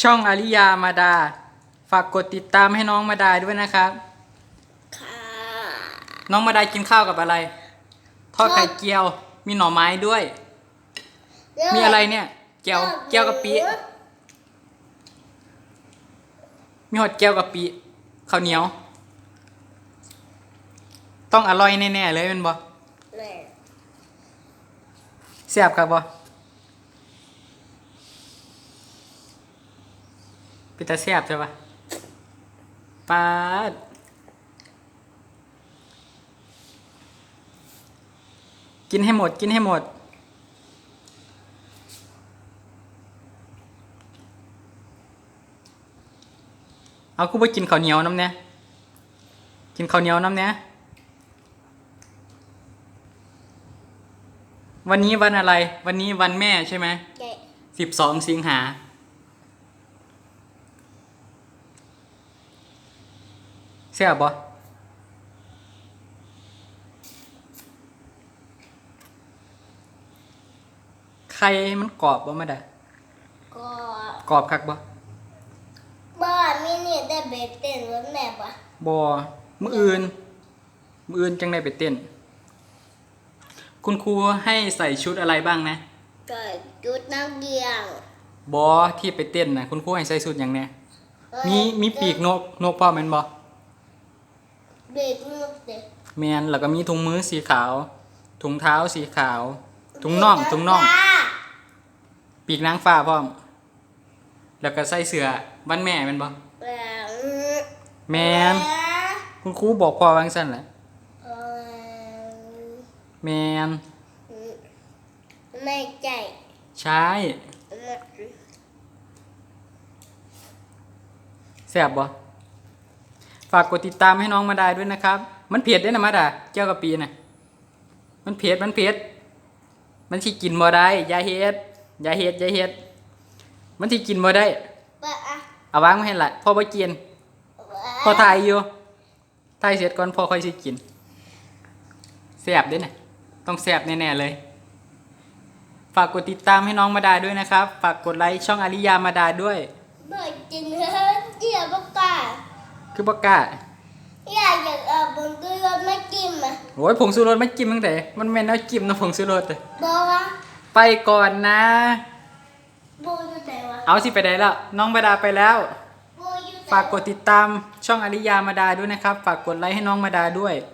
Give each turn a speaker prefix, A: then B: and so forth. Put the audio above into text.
A: ช่องอาริยามาดา ฝากกดติดตามให้น้องมาดาด้วยนะครับ
B: ค่ะ
A: น้องมาดากินข้าวกับอะไร ทอดไข่เจียว มีหน่อไม้ด้วย มีอะไรเนี่ยเจียวเจียวกะปิมีหอดเจียวกะปิข้าวเหนียว ต้องอร่อยแน่ๆเลยแมันบ่
B: แม่
A: แซ่บครับบ่ เป็นตาแซ่บใช่ปะปาดกินให้หมด กินให้หมด เอากูไปกินข้าวเหนียวน้ำเนี่ยกินข้าวเหนียวน้ำเนี่ยวันนี้วันอะไร วันนี้วันแม่ใช่ไหม
B: แกะ
A: สิบสองสิงหา เสียบบ่ไข่มันกรอบบ่มาได้
B: ก็
A: กรอบคักบ่
B: บ้านมีนี่ได้เบสเต้นรถแม่ปะ
A: บ่มื้ออื่น มื้ออื่นจังได้ไปเต้น คุณครูให้ใส่ชุดอะไรบ้างนะ
B: ก็จุดนักเรียน
A: บอที่ไปเต้นนะคุณครูให้ใส่ชุดอย่างแน่มีมีปีกนกนกพ่อมแม่นบ่
B: เบรกนกเด็ก
A: แมนแล้วก็มีถุงมือสีขาว ถุงเท้าสีขาว ถุงน่องถุงน่อง ปีกนางฟ้าพร้อม แล้วก็ใส่เสื้อวันแม่แม่นบ่
B: แบบ
A: แมนคุณครูบอกพ่อวาจั่งซั่นแหละ
B: เอ่อ
A: แมน
B: ไม่ใจ
A: ใช่แซ่บบ่ ฝากกดติดตามให้น้องมาดาด้วยนะครับ มันเผ็ดเด้อนะมาดาเจ้ากะปีน่ะมันเผ็ดมันเผ็ดมันสิกินบ่ได้อย่าเฮ็ดอย่าเฮ็ดอย่าเฮ็ดมันสิกินบ่ได้
B: ปะอะ
A: เอาวางไว้ให้ละพ่อบ่กินพอถ่ายอยู่ถ่ายเสร็จก่อนพอค่อยสิกินแซ่บเด้น่ะต้องแซ่บแน่ๆเลยฝากกดติดตามให้น้องมาดาด้วยนะครับ ฝากกดไลค์ช่องอาริยามาดาด้วย
B: เบิดจินเฮ้ยเจียบกล้า
A: คือบ่กล้า
B: อยากอยากเอาบนตัวรถไม่กินอะ
A: โอ้ยผงชูรสไม่กินตั้งแต่มันแม่นเอากินนะผงชูรสอะ
B: บอกว่า
A: ไปก่อนนะ
B: โบอยู่ไหนวะ
A: เอาสิไปได้แล้วน้องมาดาไปแล้ว
B: โบอยู่ไหน
A: ฝากกดติดตามช่องอาริยามาดาด้วยนะครับ ฝากกดไลค์ให้น้องมาดาด้วย
B: โ